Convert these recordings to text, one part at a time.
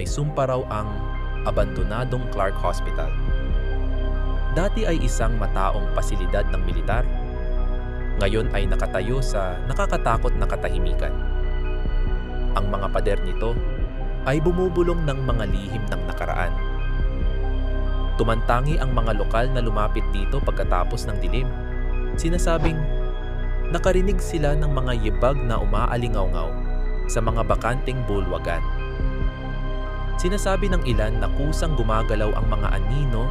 may sumpa raw ang abandonadong Clark Hospital. Dati ay isang mataong pasilidad ng militar. Ngayon ay nakatayo sa nakakatakot na katahimikan. Ang mga pader nito ay bumubulong ng mga lihim ng nakaraan. Tumantangi ang mga lokal na lumapit dito pagkatapos ng dilim. Sinasabing nakarinig sila ng mga yibag na umaalingaw-ngaw sa mga bakanting bulwagan. Sinasabi ng ilan na kusang gumagalaw ang mga anino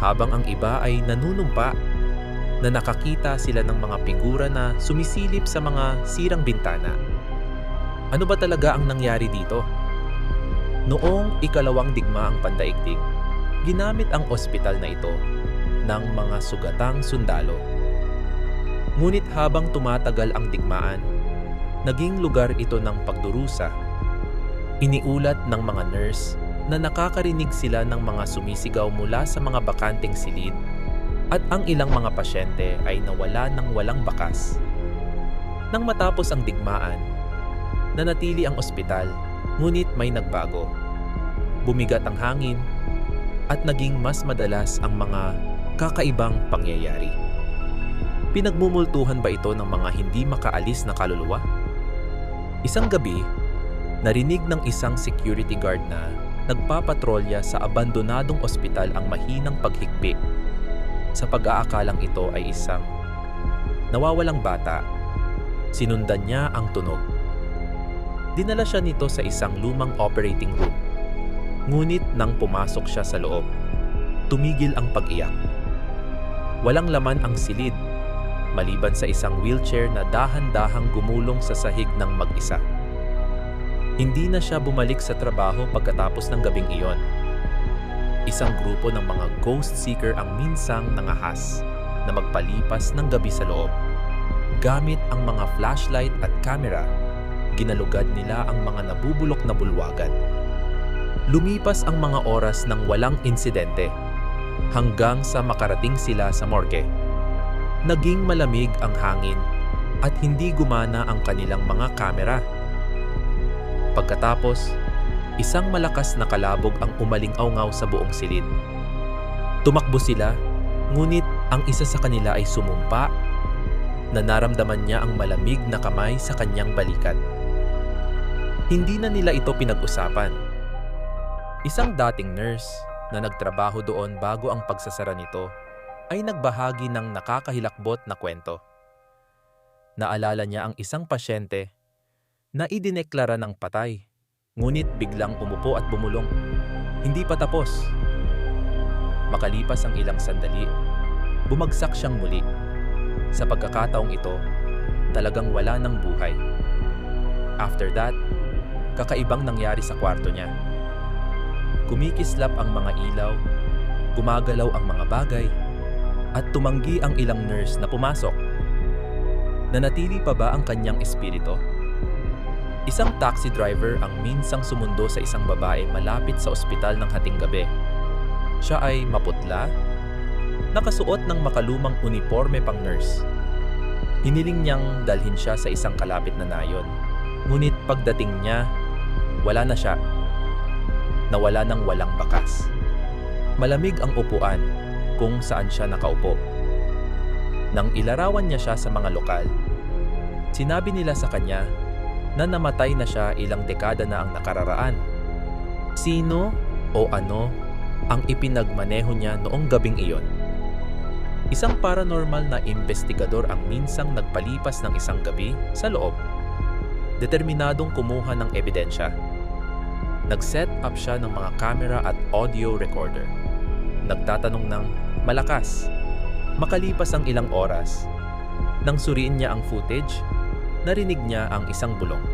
habang ang iba ay nanunumpa na nakakita sila ng mga figura na sumisilip sa mga sirang bintana. Ano ba talaga ang nangyari dito? Noong ikalawang digma ang pandaigdig, ginamit ang ospital na ito ng mga sugatang sundalo. Ngunit habang tumatagal ang digmaan, naging lugar ito ng pagdurusa. Iniulat ng mga nurse na nakakarinig sila ng mga sumisigaw mula sa mga bakanting silid at ang ilang mga pasyente ay nawala ng walang bakas. Nang matapos ang digmaan, nanatili ang ospital ngunit may nagbago. Bumigat ang hangin at naging mas madalas ang mga kakaibang pangyayari. Pinagmumultuhan ba ito ng mga hindi makaalis na kaluluwa? Isang gabi, narinig ng isang security guard na nagpapatrolya sa abandonadong ospital ang mahinang paghigpi. Sa pag-aakalang ito ay isang nawawalang bata. Sinundan niya ang tunog. Dinala siya nito sa isang lumang operating room. Ngunit nang pumasok siya sa loob, tumigil ang pag-iyak. Walang laman ang silid, maliban sa isang wheelchair na dahan-dahang gumulong sa sahig ng mag-isa. Hindi na siya bumalik sa trabaho pagkatapos ng gabing iyon. Isang grupo ng mga ghost seeker ang minsang nangahas na magpalipas ng gabi sa loob. Gamit ang mga flashlight at camera, ginalugad nila ang mga nabubulok na bulwagan. Lumipas ang mga oras ng walang insidente hanggang sa makarating sila sa morgue. Naging malamig ang hangin at hindi gumana ang kanilang mga kamera. Pagkatapos, isang malakas na kalabog ang umaling-awngaw sa buong silid. Tumakbo sila, ngunit ang isa sa kanila ay sumumpa na naramdaman niya ang malamig na kamay sa kanyang balikat. Hindi na nila ito pinag-usapan. Isang dating nurse na nagtrabaho doon bago ang pagsasara nito ay nagbahagi ng nakakahilakbot na kwento. Naalala niya ang isang pasyente na idineklara ng patay, ngunit biglang umupo at bumulong. Hindi pa tapos. Makalipas ang ilang sandali, bumagsak siyang muli. Sa pagkakataong ito, talagang wala ng buhay. After that, kakaibang nangyari sa kwarto niya. Kumikislap ang mga ilaw, gumagalaw ang mga bagay, at tumanggi ang ilang nurse na pumasok. Nanatili pa ba ang kanyang espiritu? Isang taxi driver ang minsang sumundo sa isang babae malapit sa ospital ng hating gabi. Siya ay maputla, nakasuot ng makalumang uniforme pang nurse. Hiniling niyang dalhin siya sa isang kalapit na nayon. Ngunit pagdating niya, wala na siya. Nawala ng walang bakas. Malamig ang upuan kung saan siya nakaupo. Nang ilarawan niya siya sa mga lokal, sinabi nila sa kanya na namatay na siya ilang dekada na ang nakararaan. Sino o ano ang ipinagmaneho niya noong gabing iyon? Isang paranormal na investigador ang minsang nagpalipas ng isang gabi sa loob. Determinadong kumuha ng ebidensya. Nag-set up siya ng mga camera at audio recorder. Nagtatanong ng malakas. Makalipas ang ilang oras, nang suriin niya ang footage, narinig niya ang isang bulong.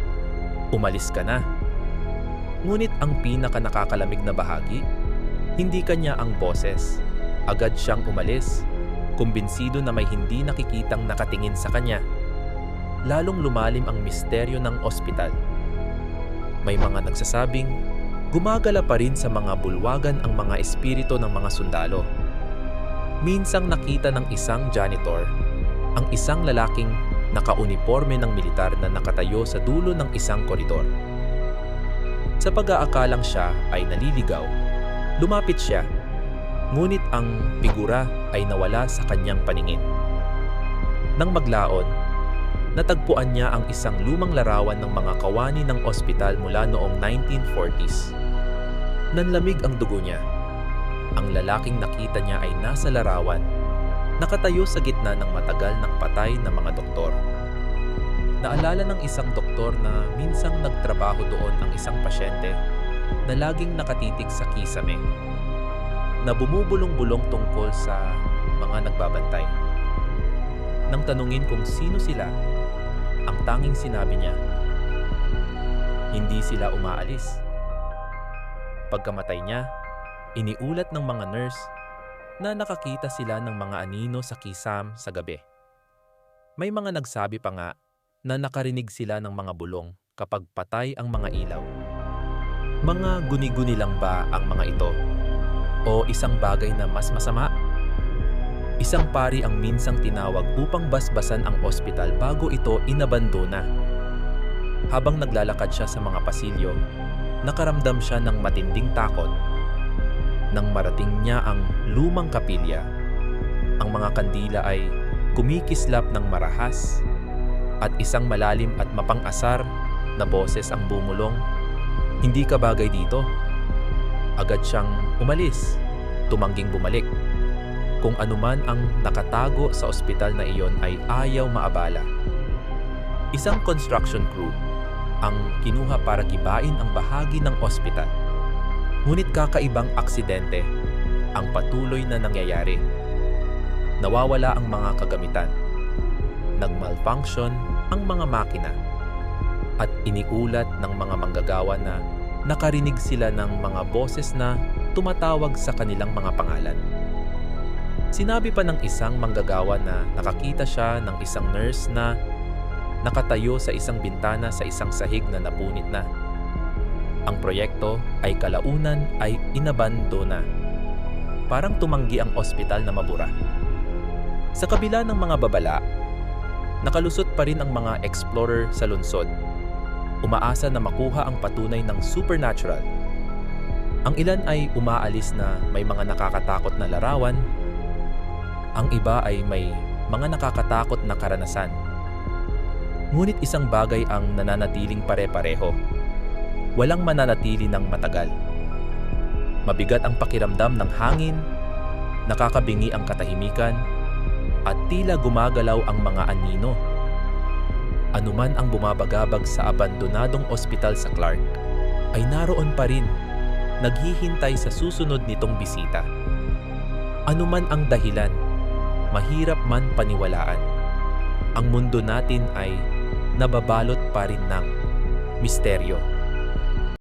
Umalis ka na. Ngunit ang pinaka nakakalamig na bahagi, hindi kanya ang boses. Agad siyang umalis, kumbinsido na may hindi nakikitang nakatingin sa kanya. Lalong lumalim ang misteryo ng ospital. May mga nagsasabing, gumagala pa rin sa mga bulwagan ang mga espiritu ng mga sundalo. Minsang nakita ng isang janitor ang isang lalaking nakauniforme ng militar na nakatayo sa dulo ng isang koridor. Sa pag-aakalang siya ay naliligaw, lumapit siya. Ngunit ang figura ay nawala sa kanyang paningin. Nang maglaon, natagpuan niya ang isang lumang larawan ng mga kawani ng ospital mula noong 1940s. Nanlamig ang dugo niya. Ang lalaking nakita niya ay nasa larawan, nakatayo sa gitna ng matagal ng patay na mga doktor. Naalala ng isang doktor na minsang nagtrabaho doon ang isang pasyente na laging nakatitig sa kisame, na bumubulong-bulong tungkol sa mga nagbabantay. Nang tanungin kung sino sila, ang tanging sinabi niya, hindi sila umaalis. Pagkamatay niya, iniulat ng mga nurse na nakakita sila ng mga anino sa kisam sa gabi. May mga nagsabi pa nga na nakarinig sila ng mga bulong kapag patay ang mga ilaw. Mga guni-guni lang ba ang mga ito? O isang bagay na mas masama? Isang pari ang minsang tinawag upang basbasan ang ospital bago ito inabandona. Habang naglalakad siya sa mga pasilyo, nakaramdam siya ng matinding takot. Nang marating niya ang lumang kapilya, ang mga kandila ay kumikislap ng marahas at isang malalim at mapang-asar na boses ang bumulong, Hindi ka bagay dito. Agad siyang umalis, tumangging bumalik. Kung anuman ang nakatago sa ospital na iyon ay ayaw maabala. Isang construction crew ang kinuha para gibain ang bahagi ng ospital. Ngunit kakaibang aksidente ang patuloy na nangyayari. Nawawala ang mga kagamitan. Nagmalfunction ang mga makina. At iniulat ng mga manggagawa na nakarinig sila ng mga boses na tumatawag sa kanilang mga pangalan. Sinabi pa ng isang manggagawa na nakakita siya ng isang nurse na nakatayo sa isang bintana sa isang sahig na napunit na. Ang proyekto ay kalaunan ay inabandona. Parang tumanggi ang ospital na mabura. Sa kabila ng mga babala, nakalusot pa rin ang mga explorer sa lungsod. Umaasa na makuha ang patunay ng supernatural. Ang ilan ay umaalis na may mga nakakatakot na larawan. Ang iba ay may mga nakakatakot na karanasan. Ngunit isang bagay ang nananatiling pare-pareho. Walang mananatili ng matagal. Mabigat ang pakiramdam ng hangin, nakakabingi ang katahimikan, at tila gumagalaw ang mga anino. Anuman ang bumabagabag sa abandonadong ospital sa Clark, ay naroon pa rin, naghihintay sa susunod nitong bisita. Anuman ang dahilan, mahirap man paniwalaan. Ang mundo natin ay nababalot pa rin ng misteryo.